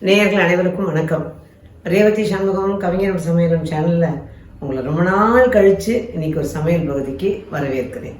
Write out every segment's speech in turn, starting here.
நேயர்கள் அனைவருக்கும் வணக்கம். ரேவதி சண்முகம் கவிஞர் சமையலும் சேனலில் உங்களை ரொம்ப நாள் கழித்து இன்னைக்கு ஒரு சமையல் பகுதிக்கு வரவேற்கிறேன்.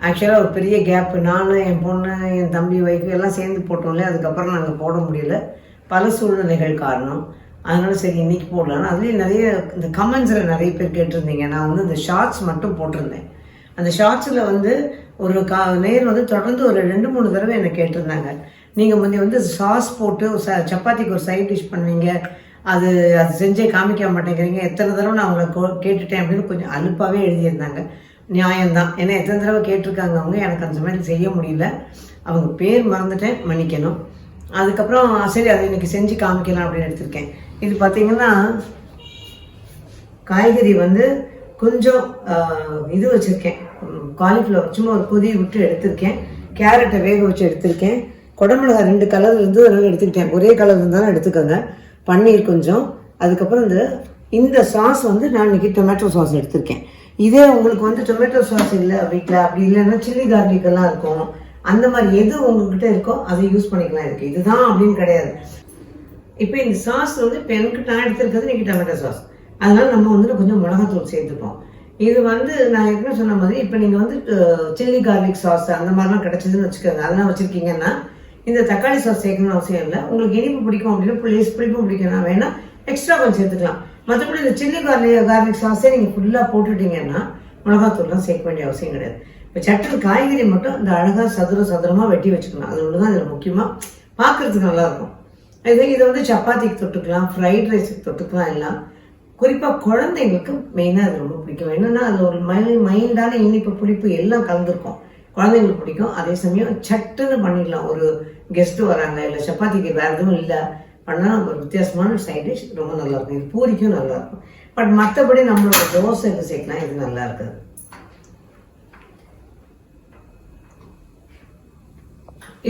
ஆக்சுவலாக ஒரு பெரிய கேப்பு நான் என் பொண்ணு என் தம்பி ஒய்ஃப் எல்லாம் சேர்ந்து போட்டோம்ல அதுக்கப்புறம் நாங்கள் போட முடியல. பல சூழ்நிலைகள் காரணம். அதனால சரி இன்றைக்கி போடலாம் அதுலேயும் நிறைய இந்த கமெண்ட்ஸில் நிறைய பேர் கேட்டிருந்தீங்க. நான் வந்து இந்த ஷார்ட்ஸ் மட்டும் போட்டிருந்தேன். அந்த ஷார்ட்ஸில் வந்து ஒரு கா நேர் வந்து தொடர்ந்து ஒரு ரெண்டு மூணு தடவை என்னை கேட்டிருந்தாங்க. நீங்கள் முந்தைய வந்து சாஸ் போட்டு ஒரு ச சப்பாத்திக்கு ஒரு சைட் டிஷ் பண்ணுவீங்க. அது அது செஞ்சே காமிக்க மாட்டேங்கிறீங்க. எத்தனை தடவை நான் அவங்கள கோ- கேட்டுட்டேன் அப்படின்னு கொஞ்சம் அலுப்பாகவே எழுதியிருந்தாங்க. நியாயம்தான். ஏன்னா எத்தனை தடவை கேட்டிருக்காங்க அவங்க. எனக்கு அந்த மாதிரி செய்ய முடியல. அவங்க பேர் மறந்துட்டேன். மன்னிக்கணும். அதுக்கப்புறம் சரி அதை இன்னைக்கு செஞ்சு காமிக்கலாம் அப்படின்னு எடுத்திருக்கேன். இது பார்த்தீங்கன்னா காய்கறி வந்து கொஞ்சம் இது வச்சுருக்கேன். காலிஃப்ளவர் சும்மா ஒரு கொதி விட்டு எடுத்திருக்கேன். கேரட்டை வேக வச்சு எடுத்திருக்கேன். குடமிளகாய் ரெண்டு கலர் இருந்து அதனால எடுத்துக்கிட்டேன். ஒரே கலர் இருந்தாலும் எடுத்துக்கோங்க. பன்னீர் கொஞ்சம். அதுக்கப்புறம் இந்த இந்த சாஸ் வந்து நான் இன்னைக்கு டொமேட்டோ சாஸ் எடுத்திருக்கேன். இதே உங்களுக்கு வந்து டொமேட்டோ சாஸ் இல்லை வீட்டில் அப்படி இல்லைன்னா சில்லி கார்லிக்கெல்லாம் இருக்கும். அந்த மாதிரி எது உங்ககிட்ட இருக்கோ அதை யூஸ் பண்ணிக்கலாம் இருக்கு இதுதான் அப்படின்னு கிடையாது. இப்போ இந்த சாஸ் வந்து இப்போ எனக்கு நான் எடுத்திருக்கிறது இன்னைக்கு டொமேட்டோ சாஸ் அதனால நம்ம வந்து கொஞ்சம் மிளகாத்தூள் சேர்த்துப்போம். இது வந்து நான் ஏற்கனவே சொன்ன மாதிரி இப்போ நீங்கள் வந்து சில்லி கார்லிக் சாஸ் அந்த மாதிரிலாம் கிடைச்சதுன்னு வச்சுக்கோங்க. அதெல்லாம் வச்சுருக்கீங்கன்னா இந்த தக்காளி சாஸ் சேர்க்கணும்னு அவசியம் இல்லை. உங்களுக்கு இனிப்பு பிடிக்கும் அப்படின்னா புளிஸ் புளிப்பும் பிடிக்கணும் வேணா எக்ஸ்ட்ரா கொஞ்சம் சேர்த்துக்கலாம். மற்றபடி இந்த சில்லி கார்லிக் கார்லிக் சாஸே நீங்கள் ஃபுல்லாக போட்டுட்டீங்கன்னா மிளகாத்தூள்லாம் சேர்க்க வேண்டிய அவசியம் கிடையாது. இப்போ சட்டன் காய்கறி மட்டும் இந்த அழகாக சதுர சதுரமாக வெட்டி வச்சுக்கலாம் அது ஒன்று தான் இதில் முக்கியமாக பார்க்குறதுக்கு நல்லாயிருக்கும். இது இதை வந்து சப்பாத்திக்கு தொட்டுக்கலாம் ஃப்ரைட் ரைஸுக்கு தொட்டுக்கலாம் எல்லாம். குறிப்பாக குழந்தைங்களுக்கு மெயினாக அது ரொம்ப பிடிக்கும். என்னன்னா அது ஒரு மை மைல்டான இனிப்பு புளிப்பு எல்லாம் கலந்துருக்கும். குழந்தைங்களுக்கு பிடிக்கும். அதே சமயம் சட்டுன்னு பண்ணிடலாம். ஒரு கெஸ்ட்டு வராங்க இல்லை சப்பாத்திக்கு வேறு எதுவும் இல்லை பண்ணால் ஒரு வித்தியாசமான சைட் டிஷ் ரொம்ப நல்லா இருக்கும். இது பூரிக்கும் நல்லா இருக்கும். பட் மற்றபடி நம்மளோட தோசை சேர்க்கலாம் இது நல்லா இருக்குது.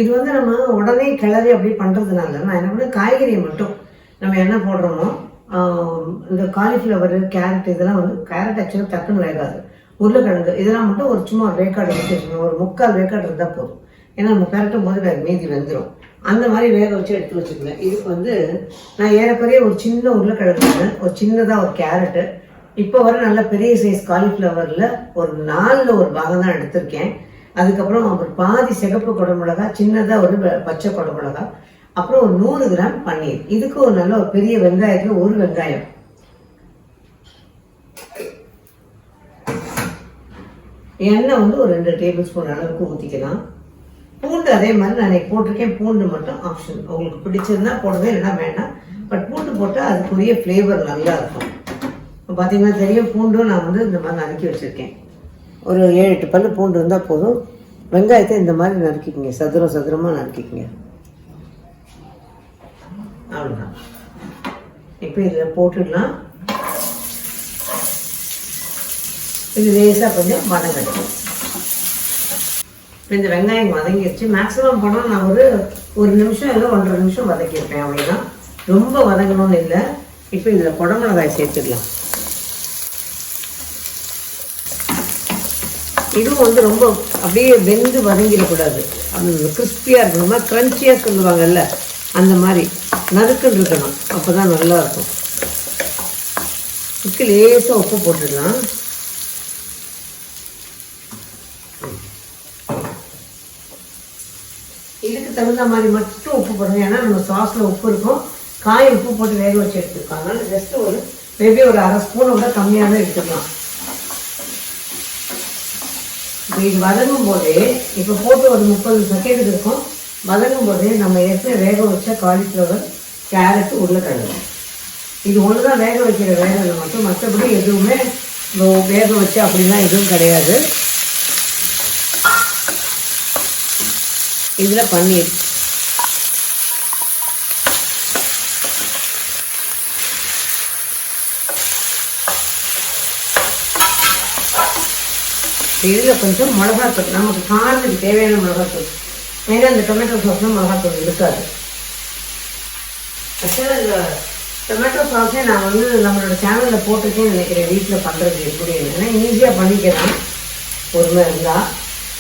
இது வந்து நம்ம உடனே கிளறி அப்படி பண்ணுறதுனால நான் என்ன பண்ண காய்கறியை மட்டும் நம்ம என்ன போடுறோமோ ஆஹ் இந்த காலிஃப்ளவர் கேரட் இதெல்லாம் வந்து கேரட் ஆக்சுவலாக டக்குன்னு வேகாது. உருளைக்கிழங்கு இதெல்லாம் மட்டும் ஒரு சும்மா வேக்காடு எடுத்து வச்சுக்கணும். ஒரு முக்கால் வேக்காடு இருந்தால் போதும். ஏன்னா நம்ம பெரட்டும் போது வேறு மீதி வெந்துடும் அந்த மாதிரி வேக வச்சு எடுத்து வச்சுக்கல இதுக்கு வந்து நான் ஏறக்குறைய ஒரு சின்ன உருளைக்கிழங்கு ஒரு சின்னதாக ஒரு கேரட்டு இப்போ வர நல்ல பெரிய சைஸ் காலிஃப்ளவரில் ஒரு நாலில் ஒரு பாகம் தான் எடுத்திருக்கேன். அதுக்கப்புறம் ஒரு பாதி சிகப்பு குடமிளகா சின்னதாக ஒரு பச்சை குடமிளகா அப்புறம் ஒரு நூறு கிராம் பன்னீர். இதுக்கு ஒரு நல்ல ஒரு பெரிய வெங்காயத்தில் ஒரு வெங்காயம். எண்ணெய் வந்து ஒரு ரெண்டு டேபிள் ஸ்பூன் அளவுக்கு ஊற்றிக்கலாம் பூண்டு அதே மாதிரி நான் இன்னைக்கு போட்டிருக்கேன். பூண்டு மட்டும் ஆப்ஷன் உங்களுக்கு பிடிச்சிருந்தா போடுவேன் இல்லைன்னா வேண்டாம். பட் பூண்டு போட்டால் அதுக்குரிய ஃப்ளேவர் நல்லா இருக்கும். இப்போ பார்த்தீங்கன்னா தெரியும் பூண்டும் நான் வந்து இந்த மாதிரி நறுக்கி வச்சுருக்கேன். ஒரு ஏழு எட்டு பல்லு பூண்டு இருந்தால் போதும். வெங்காயத்தை இந்த மாதிரி நறுக்கிக்கிங்க. சதுரம் சதுரமாக நறுக்கிக்கிங்க. அவ்வளோதான் இப்போ இதில் போட்டுடலாம். இது லேசாக கொஞ்சம் வதங்கட்டும் இப்போ இந்த வெங்காயம் வதங்கிடுச்சு மேக்ஸிமம் பண்ணால் நான் ஒரு ஒரு நிமிஷம் இல்லை ஒன்றரை நிமிஷம் வதக்கியிருப்பேன் அவ்வளோதான் ரொம்ப வதங்கணும்னு இல்லை. இப்போ இதில் குடமிளகாய் சேர்த்துக்கலாம். இதுவும் வந்து ரொம்ப அப்படியே வெந்து வதங்கிடக்கூடாது. அது கிறிஸ்பியாக இருக்கணுமா. க்ரன்ச்சியாக சொல்லுவாங்கல்ல அந்த மாதிரி நறுக்குன்னு இருக்கணும். அப்போ தான் நல்லா இருக்கும். இதுக்கு லேசாக உப்பு போட்டுடலாம் இதுக்கு தகுந்த மாதிரி மட்டும் உப்பு போடணும். ஏன்னா நம்ம சாஸில் உப்பு இருக்கும். காய் உப்பு போட்டு வேக வச்சு எடுத்துருக்கோம் அதனால் ஜஸ்ட் ஒரு மேபி ஒரு அரை ஸ்பூனை விட கம்மியாகவே எடுத்துக்கலாம். இப்போ இது வதங்கும் போதே இப்போ போட்டு ஒரு முப்பது செகண்ட் இருக்கும். வதங்கும் போதே நம்ம ஏற்கனவே வேக வச்ச காலிஃப்ளவர் கேரட் உருளைக்கிழங்கு. இது ஒன்று தான் வேக வைக்கிற வேலையில் மட்டும் மற்றபடி எதுவுமே வேக வச்சு அப்படிலாம் எதுவும் கிடையாது. இதில் பன்னீர் இதில் கொஞ்சம் மிளகாத்தூள் நமக்கு காரத்துக்கு தேவையான மிளகாத்தூள் ஏன்னா இந்த டொமேட்டோ சாஸ்லாம் மிளகாத்தூள் இருக்காது. ஆக்சுவலாக இந்த டொமேட்டோ சாஸே நான் வந்து நம்மளோட சேனலில் போட்டிருக்கேன்னு நினைக்கிறேன். வீட்டில் பண்ணுறது எப்படி ஏன்னா ஈஸியாக பண்ணிக்கலாம். பொறுமை இருந்தால்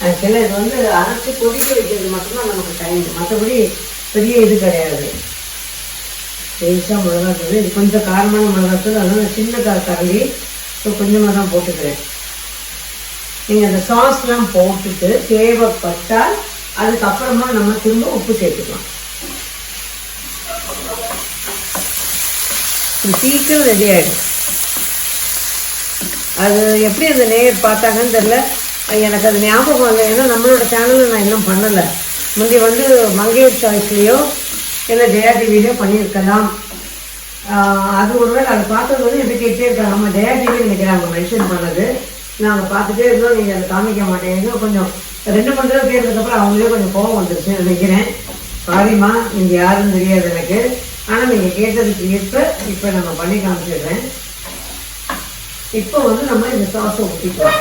ஆக்சுவலாக இது வந்து அரைச்சி கொதிக்க வைக்கிறது மட்டும்தான் நமக்கு டைம் மற்றபடி பெரிய இது கிடையாது. லேசாக மிளகாத்தூள் இது கொஞ்சம் காரமான மிளகாத்தூள் அதனால் சின்ன கா கரண்டி ஸோ கொஞ்சமாக தான் போட்டுக்கிறேன். நீங்கள் அந்த சாஸ்லாம் போட்டுட்டு தேவைப்பட்டால் அதுக்கப்புறமா நம்ம திரும்ப உப்பு சேர்த்துக்கலாம். சீக்கிரம் ரெடி ஆகிடும் அது எப்படி அந்த நேயர் பார்த்தாங்கன்னு தெரில எனக்கு அது ஞாபகம் இல்லை ஏன்னா நம்மளோட சேனலில் நான் இன்னும் பண்ணலை. முந்தி வந்து மங்கையர் சாய்ஸ்லேயோ இல்லை ஜெயா டிவிலையோ பண்ணியிருக்கலாம். அது ஒருவேளை அதை பார்த்தது வந்து எப்படி கேட்டே இருக்காங்க. நம்ம ஜெயா டிவி நினைக்கிறாங்க மென்ஷன் பண்ணது. நாங்கள் பார்த்துட்டே இருந்தோம். நீங்கள் அதை காமிக்க மாட்டேங்க கொஞ்சம் ரெண்டு மணி நேரம் தேர்ந்ததுக்கப்புறம் அவங்களே கொஞ்சம் கோவம் வந்துருச்சு நினைக்கிறேன். சாரிம்மா நீங்கள் யாருன்னு தெரியாது எனக்கு. ஆனால் நீங்கள் கேட்டதுக்கு ஏற்ப இப்போ நம்ம பண்ணி காமிச்சிடுறேன். இப்போ வந்து நம்ம இந்த சாஸை ஊற்றிக்கலாம்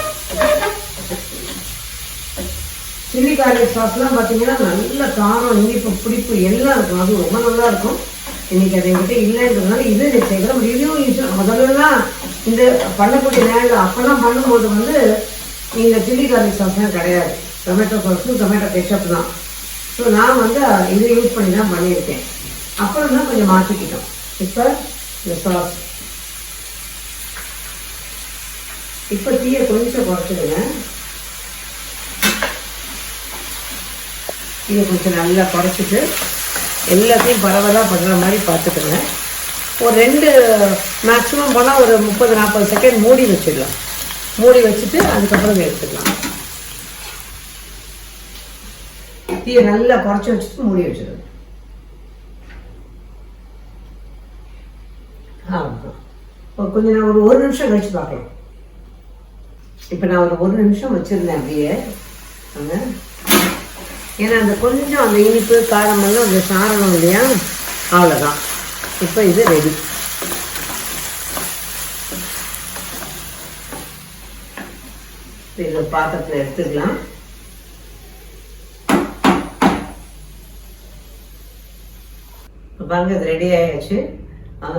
சில்லி கார்லிக் சாஸ்லாம் பார்த்தீங்கன்னா நல்ல காரம் இனிப்பு பிடிப்பு எல்லாம் இருக்கும். அது ரொம்ப நல்லா இருக்கும். இன்னைக்கு அது என்கிட்ட இல்லைன்றதுனால இது எனக்கு செய்கிறோம் இதுவும் யூஸ் முதல்லலாம் இந்த பண்ணக்கூடிய நேரில் அப்போல்லாம் பண்ணும்போது வந்து இந்த சில்லி கார்லிக் சாஸ்லாம் கிடையாது. டொமேட்டோ சாஸும் டொமேட்டோ கெச்சப் தான். ஸோ நான் வந்து இதை யூஸ் பண்ணி தான் பண்ணியிருக்கேன். அப்புறம் தான் கொஞ்சம் மாற்றிக்கிட்டோம் இப்போ இந்த சாஸ் இப்போ தீயை கொஞ்சம் குறைச்சிடுங்க. இதை கொஞ்சம் நல்லா குறைச்சிட்டு எல்லாத்தையும் பரவலாக பண்ணுற மாதிரி பார்த்துக்கோங்க. ஒரு ரெண்டு மேக்ஸிமம் போனால் ஒரு முப்பது நாற்பது செகண்ட் மூடி வச்சிடலாம். மூடி வச்சுட்டு அதுக்கப்புறம் எடுத்துக்கலாம். தீயை நல்லா குறைச்சி வச்சுட்டு மூடி வச்சிடுங்க அவ்வளோதான் ஒரு கொஞ்ச ஒரு ஒரு நிமிஷம் கழிச்சு பார்க்கலாம். இப்போ நான் ஒரு ஒரு நிமிஷம் வச்சுருந்தேன் அப்படியே. அங்கே. ஏன்னா அந்த கொஞ்சம் அந்த இனிப்பு காரமெல்லாம் அந்த சாரணம் இல்லையா? அவ்வளோதான் இப்போ இது ரெடி இது பாத்திரத்தில் எடுத்துக்கலாம். பாருங்க இது ரெடி ஆயாச்சு.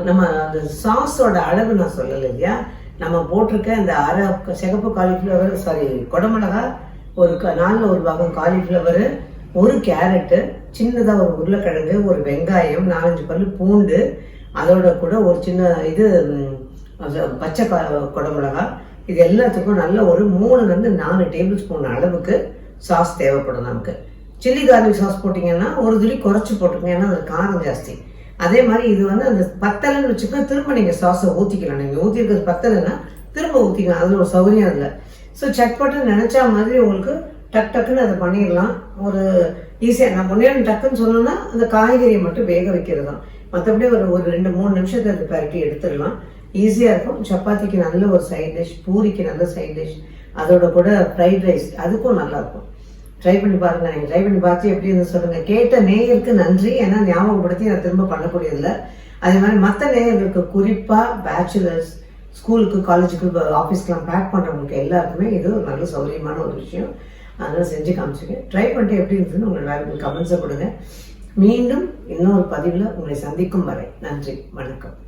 நம்ம அந்த சாஸோட அளவு நான் சொல்லலை இல்லையா? நம்ம போட்டிருக்க இந்த அரை சிகப்பு காலிஃப்ளவர் சாரி குடமிளகா ஒரு க நாலில் ஒரு பாகம் காலிஃப்ளவர் ஒரு கேரட்டு சின்னதாக ஒரு உருளைக்கிழங்கு ஒரு வெங்காயம் நாலஞ்சு பல் பூண்டு அதோட கூட ஒரு சின்ன இது பச்சை குடமிளகா இது எல்லாத்துக்கும் நல்ல ஒரு மூணுலேருந்து நாலு டேபிள் ஸ்பூன் அளவுக்கு சாஸ் தேவைப்படும் நமக்கு. சில்லி கார்லிக் சாஸ் போட்டிங்கன்னா ஒரு துளி குறைச்சி போட்டுக்கங்க ஏன்னா அது காரம் ஜாஸ்தி. அதே மாதிரி இது வந்து அந்த பத்தலைன்னு வச்சுக்கோங்க திரும்ப நீங்கள் சாஸை ஊற்றிக்கலாம் நீங்கள் ஊற்றிருக்கிறது பத்தலைன்னா திரும்ப ஊற்றிக்கலாம் அதில் ஒரு சௌகரியம் இல்லை. ஸோ சட்பட்டு நினச்சா மாதிரி உங்களுக்கு டக் டக்குன்னு அதை பண்ணிடலாம். ஒரு ஈஸியாக நான் முன்னேறும் டக்குன்னு சொன்னோன்னா அந்த காய்கறியை மட்டும் வேக வைக்கிறது தான் மற்றபடி ஒரு ஒரு ரெண்டு மூணு நிமிஷத்தை அது பரட்டி எடுத்துடலாம். ஈஸியாக இருக்கும். சப்பாத்திக்கு நல்ல ஒரு சைட் டிஷ் பூரிக்கு நல்ல சைட் டிஷ் அதோட கூட ஃப்ரைட் ரைஸ் அதுக்கும் நல்லா இருக்கும். ட்ரை பண்ணி பாருங்க. நீங்கள் ட்ரை பண்ணி பார்த்து எப்படி இருந்து சொல்லுங்க. கேட்ட நேயருக்கு நன்றி. ஏன்னா ஞாபகப்படுத்தி நான் திரும்ப பண்ணக்கூடியதில்ல அதே மாதிரி மற்ற நேயர்களுக்கு குறிப்பாக பேச்சுலர்ஸ் ஸ்கூலுக்கு காலேஜுக்கு ஆஃபீஸ்க்கெலாம் பேக் பண்ணுறவங்களுக்கு எல்லாருக்குமே இது ஒரு நல்ல சௌகரியமான ஒரு விஷயம். அதனால் செஞ்சு காமிச்சுங்க ட்ரை பண்ணிட்டு எப்படி இருந்ததுன்னு உங்கள் வேறு கமெண்ட்ஸை கொடுங்க. மீண்டும் இன்னொரு பதிவில் உங்களை சந்திக்கும் வரை. நன்றி. வணக்கம்.